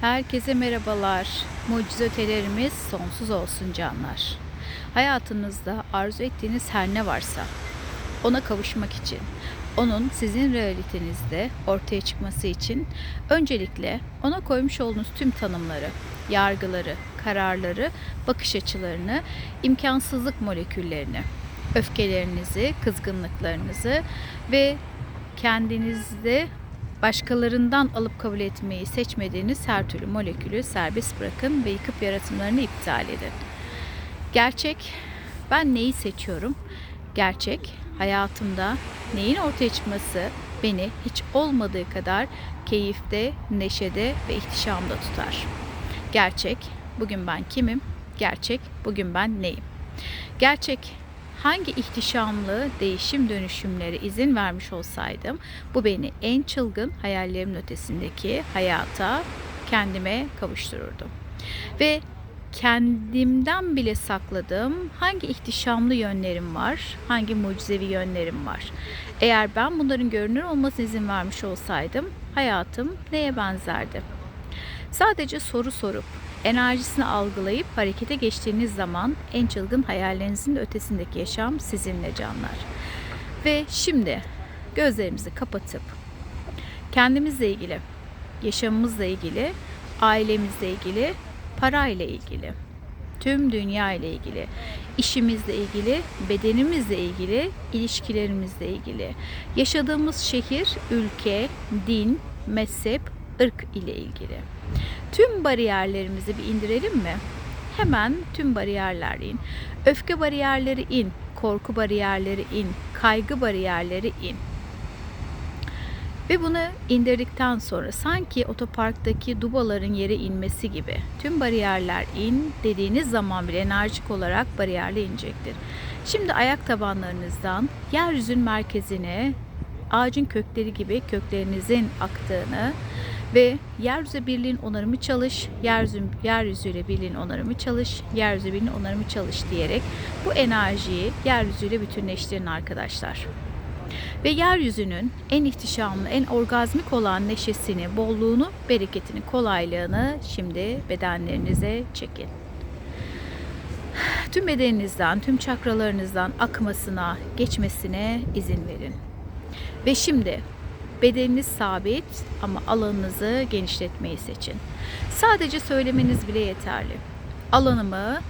Herkese merhabalar. Mucize ötelerimiz sonsuz olsun canlar. Hayatınızda arzu ettiğiniz her ne varsa ona kavuşmak için, onun sizin realitenizde ortaya çıkması için öncelikle ona koymuş olduğunuz tüm tanımları, yargıları, kararları, bakış açılarını, imkansızlık moleküllerini, öfkelerinizi, kızgınlıklarınızı ve kendinizde başkalarından alıp kabul etmeyi seçmediğiniz her türlü molekülü serbest bırakın ve yıkıp yaratımlarını iptal edin. Gerçek, ben neyi seçiyorum? Gerçek, hayatımda neyin ortaya çıkması beni hiç olmadığı kadar keyifte, neşede ve ihtişamda tutar. Gerçek, bugün ben kimim? Gerçek, bugün ben neyim? Gerçek, hangi ihtişamlı değişim dönüşümleri izin vermiş olsaydım bu beni en çılgın hayallerimin ötesindeki hayata kendime kavuştururdu. Ve kendimden bile sakladığım hangi ihtişamlı yönlerim var, hangi mucizevi yönlerim var. Eğer ben bunların görünür olmasına izin vermiş olsaydım hayatım neye benzerdi? Sadece soru sorup enerjisini algılayıp harekete geçtiğiniz zaman en çılgın hayallerinizin de ötesindeki yaşam sizinle canlar. Ve şimdi gözlerimizi kapatıp kendimizle ilgili, yaşamımızla ilgili, ailemizle ilgili, parayla ilgili, tüm dünya ile ilgili, işimizle ilgili, bedenimizle ilgili, ilişkilerimizle ilgili, yaşadığımız şehir, ülke, din, mezhep, ırk ile ilgili. Tüm bariyerlerimizi bir indirelim mi? Hemen tüm bariyerler in. Öfke bariyerleri in, korku bariyerleri in, kaygı bariyerleri in. Ve bunu indirdikten sonra sanki otoparktaki dubaların yere inmesi gibi tüm bariyerler in dediğiniz zaman bile enerjik olarak bariyerle inecektir. Şimdi ayak tabanlarınızdan yeryüzün merkezine ağacın kökleri gibi köklerinizin aktığını ve yeryüzü birliğin onarımı çalış, yeryüzü, yeryüzüyle birliğin onarımı çalış, yeryüzü birliğin onarımı çalış diyerek bu enerjiyi yeryüzüyle bütünleştirin arkadaşlar. Ve yeryüzünün en ihtişamlı, en orgazmik olan neşesini, bolluğunu, bereketini, kolaylığını şimdi bedenlerinize çekin. Tüm bedeninizden, tüm çakralarınızdan akmasına, geçmesine izin verin. Ve şimdi bedeniniz sabit ama alanınızı genişletmeyi seçin. Sadece söylemeniz bile yeterli. Alanımı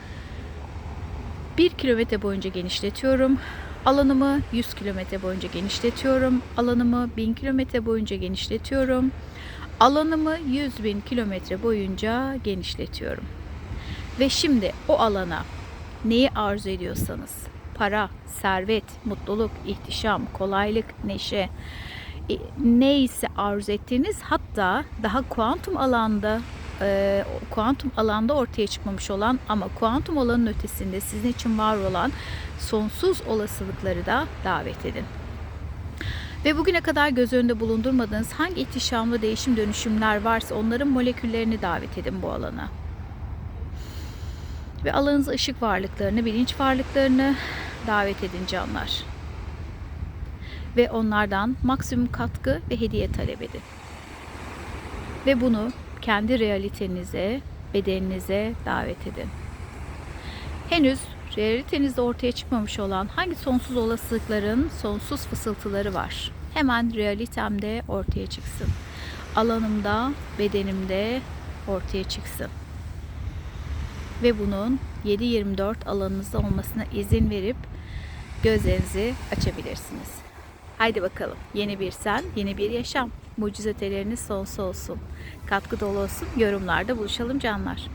1 kilometre boyunca genişletiyorum. Alanımı 100 kilometre boyunca genişletiyorum. Alanımı 1000 kilometre boyunca genişletiyorum. Alanımı 100 bin kilometre boyunca genişletiyorum. Ve şimdi o alana neyi arzu ediyorsanız para, servet, mutluluk, ihtişam, kolaylık, neşe neyse arzu ettiğiniz hatta daha kuantum alanda e, kuantum alanda ortaya çıkmamış olan ama kuantum alanın ötesinde sizin için var olan sonsuz olasılıkları da davet edin. Ve bugüne kadar göz önünde bulundurmadığınız hangi ihtişamlı değişim dönüşümler varsa onların moleküllerini davet edin bu alana. Ve alanınıza ışık varlıklarını, bilinç varlıklarını davet edin canlar. Ve onlardan maksimum katkı ve hediye talep edin. Ve bunu kendi realitenize, bedeninize davet edin. Henüz realitenizde ortaya çıkmamış olan hangi sonsuz olasılıkların sonsuz fısıltıları var? Hemen realitemde ortaya çıksın. Alanımda, bedenimde ortaya çıksın. Ve bunun 7-24 alanınızda olmasına izin verip gözlerinizi açabilirsiniz. Haydi bakalım. Yeni bir sen, yeni bir yaşam. Mucizeteleriniz sonsuz olsun. Katkı dolu olsun. Yorumlarda buluşalım canlar.